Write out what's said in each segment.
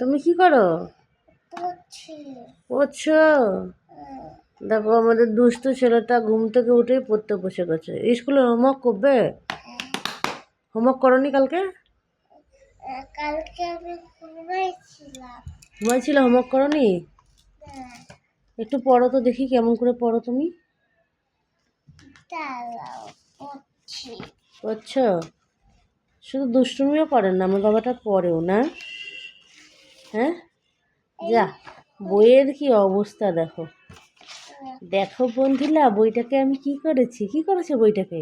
তুমি কি করো? পড়ছো? দেখো আমাদের দুষ্টু ছেলেটা ঘুম থেকে উঠেই পড়তে বসে গেছে। স্কুলে হোমওয়ার্ক করবে? হোমওয়ার্ক করনি কালকে? কালকে আমি ঘুমাইছিলাম। ঘুমাইছিল? হোমওয়ার্ক করনি? হ্যাঁ, একটু পড়ো তো দেখি কেমন করে পড়ো তুমি। পড়ছো। শুধু দুষ্টুমিও করেন না আমার বাবাটা পড়েও না। হ্যাঁ? যা বইয়ের কি অবস্থা দেখো। দেখো বন্ধুলা বইটাকে আমি কি করেছি? কি করেছে বইটাকে?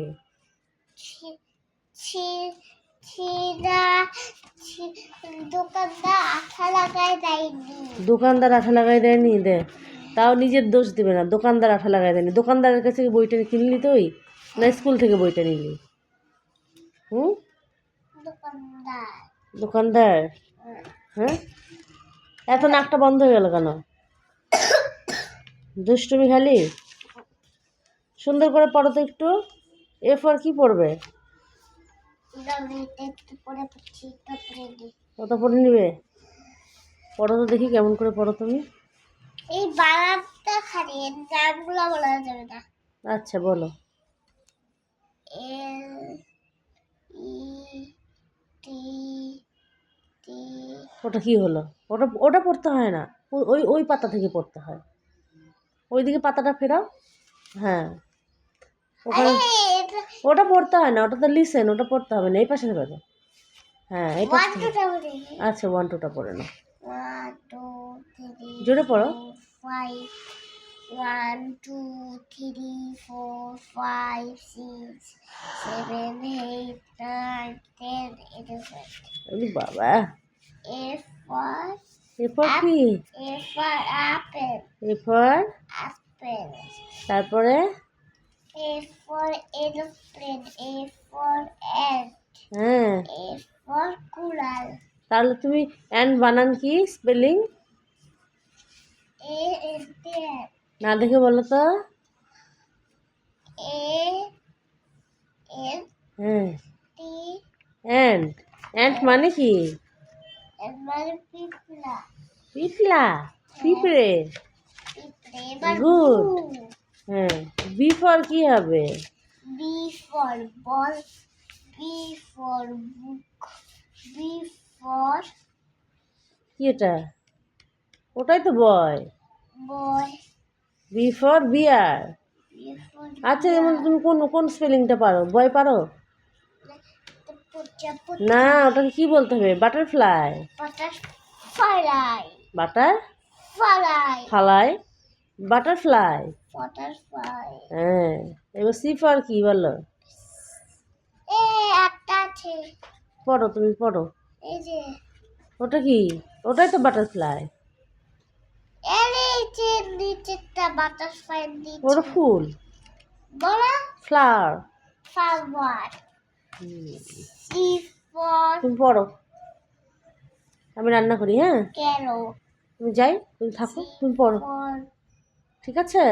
দোকানদার আঠা লাগাই দেয়নি। দে তাও নিজের দোষ দিবে না দোকানদার আঠা লাগাই দেয়নি। দোকানদারের কাছে কি বইটা কিনলি তুই? না স্কুল থেকে বইটা নিলি? হুম? দোকানদার। দোকানদার? হ্যাঁ? এত নাকটা বন্ধ হয়ে গেল কেন? দুষ্টুমি খালি? সুন্দর করে পড়ো তো একটু। এরপর কি পড়বে? কত পড়ে নিবে? পড়ো তো দেখি কেমন করে পড়ো তুমি। এই বানানটা খালি নামগুলো বলা যাবে না। আচ্ছা বলো। এল ই টি টি ওটা কি হলো? ওটা ওটা পড়তে হয় না। ওই ওই পাতা থেকে পড়তে হয়। ওইদিকে পাতাটা ফেরাও। হ্যাঁ। ওখানে ওটা পড়তে হয় না। ওটা তো লিসেন ওটা পড়তে হবে না। এই পাশে ফেরো হ্যাঁ এই পাশে আচ্ছা ওয়ান টুটা পড়ে নাও। ওয়ান টু থ্রি জোরে পড়ো। One two three four five six seven eight nine ten eleven ওরে বাবা এ ফর এরপর কি এ ফর অ্যাপেল এরপর অ্যাপেল তারপরে? A for aeroplane, A for ant, হ্যাঁ। A for coral, তাহলে তুমি অ্যান্ড বানান কি স্পেলিং? A is there, না দেখে বলো তো। A N হ্যাঁ। T অ্যান্ড অ্যান্ড মানে কি? পিপলা পিঁপড়ে গুড হ্যাঁ বিফর কি হবে? বিফর বল এটা? ওটাই তো বয় বয় বিফর বিয়ার আচ্ছা এর তুমি কোন কোন স্পেলিংটা পারো? বয় পারো? না ওটাকে কি বলতে হবে? Butterfly. butterfly, butter? fly, fly. Butterfly. butterfly. হ্যাঁ এবার সি ফর কি বলো? এ একটা আছে। পড়ো তুমি পড়ো। এই যে। ওটা কি? ওটাই তো বাটারফ্লাই। নিচেরটা বাটারফ্লাই ওটা ফুল। বড় ফ্লাওয়ার। ফ্লাওয়ার। তুমি পড়ো। আমি রান্না করি হ্যাঁ? তুমি যাই তুমি থাকো তুমি পড়ো। ঠিক আছে?